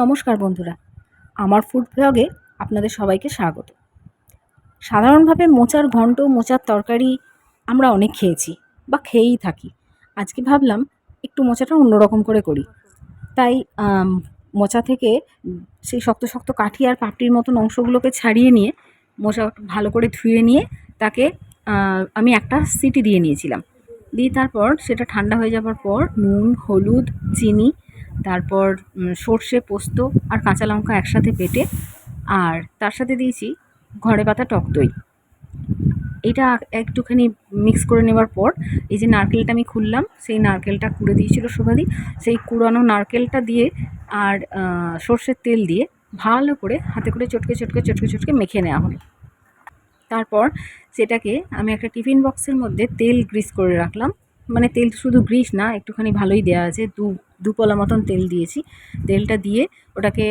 নমস্কার বন্ধুরা, আমার ফুড ব্লগে আপনাদের সবাইকে স্বাগত। সাধারণভাবে মোচার ঘন্ট, মোচার তরকারি আমরা অনেক খেয়েছি বা খেয়েই থাকি। আজকে ভাবলাম একটু মোচাটা অন্যরকম করে করি। তাই মোচা থেকে সেই শক্ত শক্ত কাঠি আর পাপড়ির মতন অংশগুলোকে ছাড়িয়ে নিয়ে, মোচা ভালো করে ধুয়ে নিয়ে তাকে আমি একটা সিটি দিয়ে নিয়েছিলাম। দিয়ে তারপর সেটা ঠান্ডা হয়ে যাবার পর নুন, হলুদ, চিনি তারপর সর্ষে, পোস্ত আর কাঁচা লঙ্কা একসাথে বেটে আর তার সাথে দিয়েছি ঘরে পাতা টক দই। এটা একটুখানি মিক্স করে নেবার পর, এই যে নারকেলটা আমি খুললাম, সেই নারকেলটা কুড়ে দিয়েছিল শোভাদি। সেই কুড়ানো নারকেলটা দিয়ে আর সর্ষের তেল দিয়ে ভালো করে হাতে করে চটকে চটকে চটকে চটকে মেখে নেওয়া হলো তারপর সেটাকে আমি একটা টিফিন বক্সের মধ্যে তেল গ্রিস করে রাখলাম। মানে তেল শুধু গ্রিস না, একটুখানি ভালোই দেওয়া আছে। দু দুপলা মতন তেল দিয়েছি। তেলটা দিয়ে ওটাকে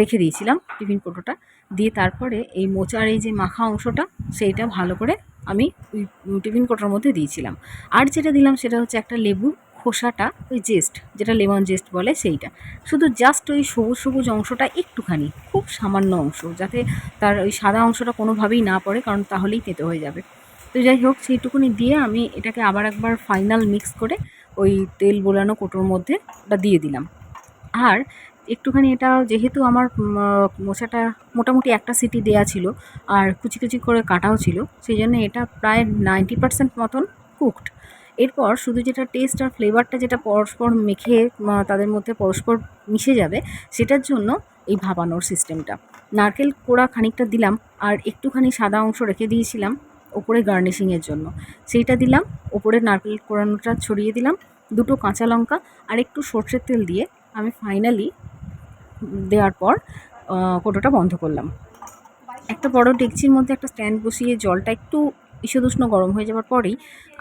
রেখে দিয়েছিলাম টিফিন কোটোটা। দিয়ে তারপরে এই মোচার এই যে মাখা অংশটা, সেইটা ভালো করে আমি টিফিন কোটোর মধ্যে দিয়েছিলাম। আর যেটা দিলাম সেটা হচ্ছে একটা লেবু খোসাটা, ওই জেস্ট, যেটা লেমন জেস্ট বলে সেইটা। শুধু জাস্ট ওই সবুজ সবুজ অংশটা একটুখানি, খুব সামান্য অংশ, যাতে তার ওই সাদা অংশটা কোনোভাবেই না পড়ে, কারণ তাহলেই তেতো হয়ে যাবে। তো যাই হোক, সেইটুকুনি দিয়ে আমি এটাকে আবার একবার ফাইনাল মিক্স করে ওই তেল বোলানো কোটোর মধ্যে ওটা দিয়ে দিলাম। আর একটুখানি এটা যেহেতু আমার মোচাটা মোটামুটি একটা সিটি দেয়া ছিল আর কুচি কুচি করে কাটাও ছিল, সেই জন্য এটা প্রায় নাইনটি পার্সেন্ট মতন কুকড এরপর শুধু যেটা টেস্ট আর ফ্লেভারটা যেটা পরস্পর মেখে তাদের মধ্যে পরস্পর মিশে যাবে, সেটার জন্য এই ভাপানোর সিস্টেমটা নারকেল কোড়া খানিকটা দিলাম আর একটুখানি সাদা অংশ রেখে দিয়েছিলাম। ওপরে গার্নিশিংয়ের জন্য। সেইটা দিলাম, ওপরে নারকেল কোড়ানোটা ছড়িয়ে দিলাম, দুটো কাঁচা লঙ্কা আর একটু সর্ষের তেল দিয়ে আমি ফাইনালি দেওয়ার পর কোটোটা বন্ধ করলাম। একটা বড় ডেকচির মধ্যে একটা স্ট্যান্ড বসিয়ে জলটা একটু ঈষদুষ্ণ গরম হয়ে যাওয়ার পরেই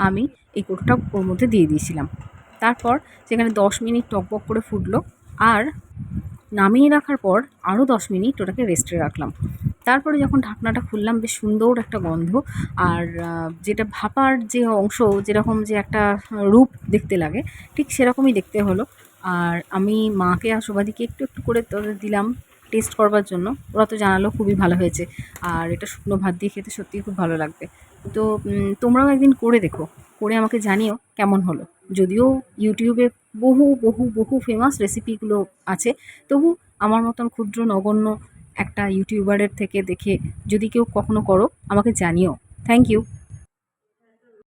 আমি এই কোটোটা ওর মধ্যে দিয়ে দিয়েছিলাম। তারপর সেখানে দশ মিনিট টকবক করে ফুটলো আর নামিয়ে রাখার পর আরও দশ মিনিট ওটাকে রেস্টে রাখলাম। তারপরে যখন ঢাকনাটা খুললাম, বেশ সুন্দর একটা গন্ধ। আর যেটা ভাপার যে অংশ, যেরকম যে একটা রূপ দেখতে লাগে, ঠিক সেরকমই দেখতে হলো। আর আমি মাকে আর একটু একটু করে দিলাম টেস্ট করবার জন্য। ওরা তো জানালো খুবই ভালো হয়েছে। আর এটা শুকনো ভাত দিয়ে খেতে সত্যিই খুব ভালো লাগবে। তো তোমরাও একদিন করে দেখো, করে আমাকে জানিও কেমন হলো। যদিও ইউটিউবে বহু বহু বহু ফেমাস রেসিপিগুলো আছে, তবু আমার মতন ক্ষুদ্র, নগণ্য একটা ইউটিউবারের থেকে দেখে যদি কেউ কখনো করো আমাকে জানিও। Thank you